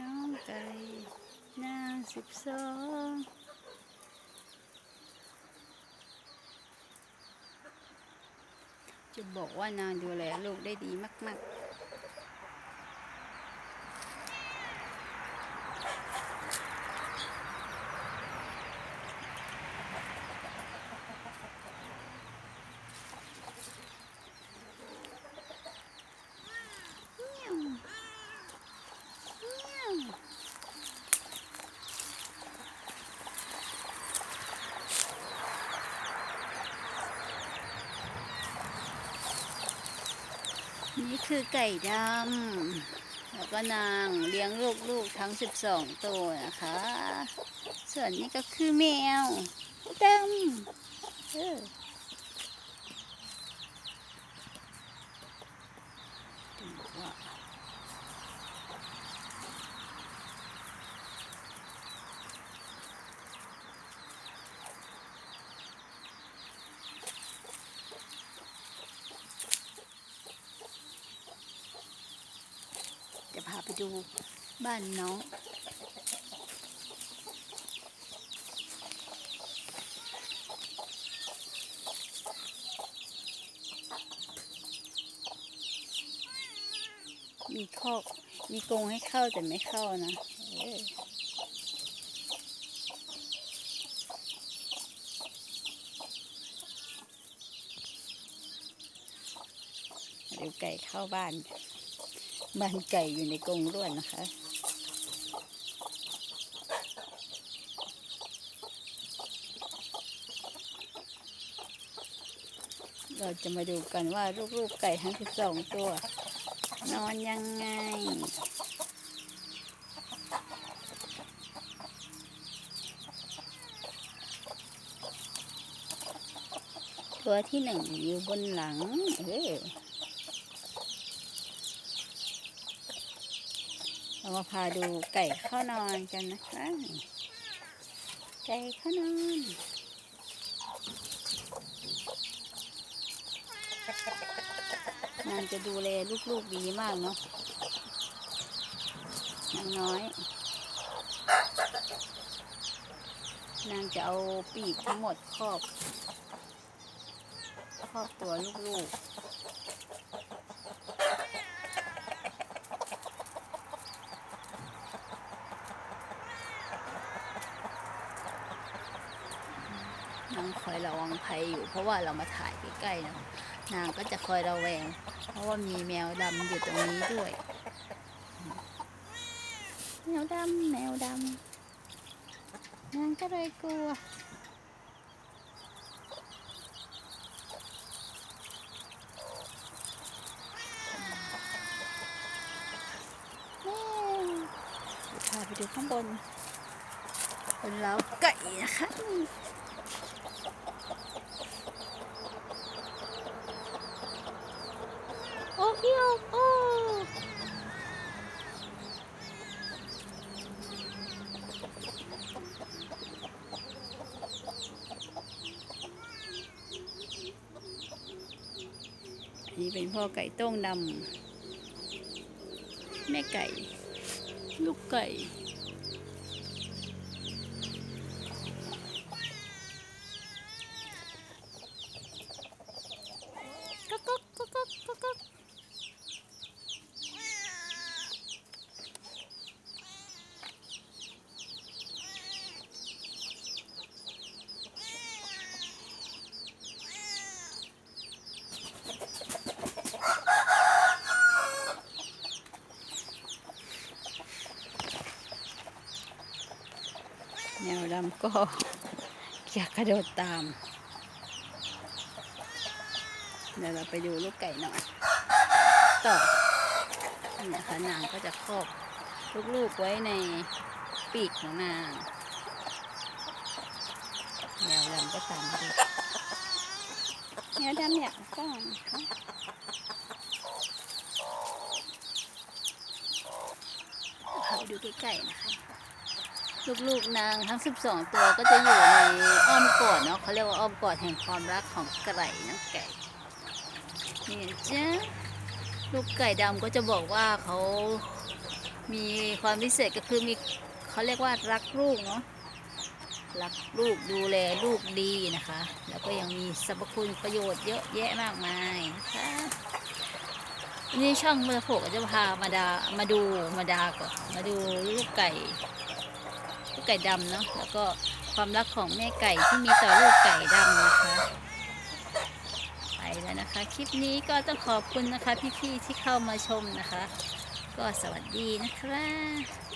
น้องไก่นางสิบสองจะบอกว่านางดูแลลูกได้ดีมาก ๆ นี่คือไก่ดำแล้วก็นางเลี้ยงลูกๆทั้ง 12 ตัวนะคะ ส่วนนี้ก็คือแมวดำเออาไปดูบ้านน้องมีคอกมีกรงให้เข้าแต่ไม่เข้านะเออเดี๋ยวไก่เข้าบ้าน บ้านไก่อยู่ในกรงล้วนนะคะ เราจะมาดูกันว่าลูกๆไก่ทั้งสองตัว นอนยังไงตัวที่หนึ่งอยู่บนหลัง เออ เรามาพาดูไก่เข้านอนกันนะคะ ไก่เข้านอนนางจะดูแลลูกๆดีมากเนาะนางน้อย นางจะเอาปีกทั้งหมดครอบ ครอบตัวลูกๆ นางคอยระวังภัยอยู่ เพราะว่าเรามาถ่ายใกล้ๆเนาะนางก็จะคอยระแวง เพราะว่ามีแมวดำอยู่ตรงนี้ด้วย แมวดำแมวดำนางก็เลยกลัวแม่เดี๋ยวพาไปดูข้างบนบนเล้าไก่นะคะ โอ้พี่โอ้โอ้นี่เป็นพ่อไก่ต้งดำแม่ไก่ ลูกไก่อกก๊อกก๊อกก๊อกก๊อกก๊อก แมวดำก็อยากกระโดดตาม เดี๋ยวเราไปดูลูกไก่หน่อย ต่อเนี่ยค่ะนางก็จะครอบลูกๆไว้ในปีกของนางแมวดำก็ตามมาดูแมวดำเนี่ยก็นพาไปดูใกล้ๆนะคะ ลูกๆนางทั้ง 12 ตัวก็จะอยู่ในอ้อมกอดเนาะเขาเรียกว่าอ้อมกอดแห่งความรักของไก่นะไก่นี่จ้ะลูกไก่ดำก็จะบอกว่าเขามีความพิเศษก็คือมีเขาเรียกว่ารักลูกเนาะรักลูกดูแลลูกดีนะคะ แล้วก็ยังมีสรรพคุณประโยชน์เยอะแยะมากมายนะคะนี่ช่องเมือโผก็จะพามาดามาดูมาดาก่อนมาดูลูกไก่ ไก่ดำเนาะแล้วก็ความรักของแม่ไก่ที่มีต่อลูกไก่ดำนะคะ ไปแล้วนะคะ คลิปนี้ก็ต้องขอบคุณนะคะพี่ๆที่เข้ามาชมนะคะ ก็สวัสดีนะครับ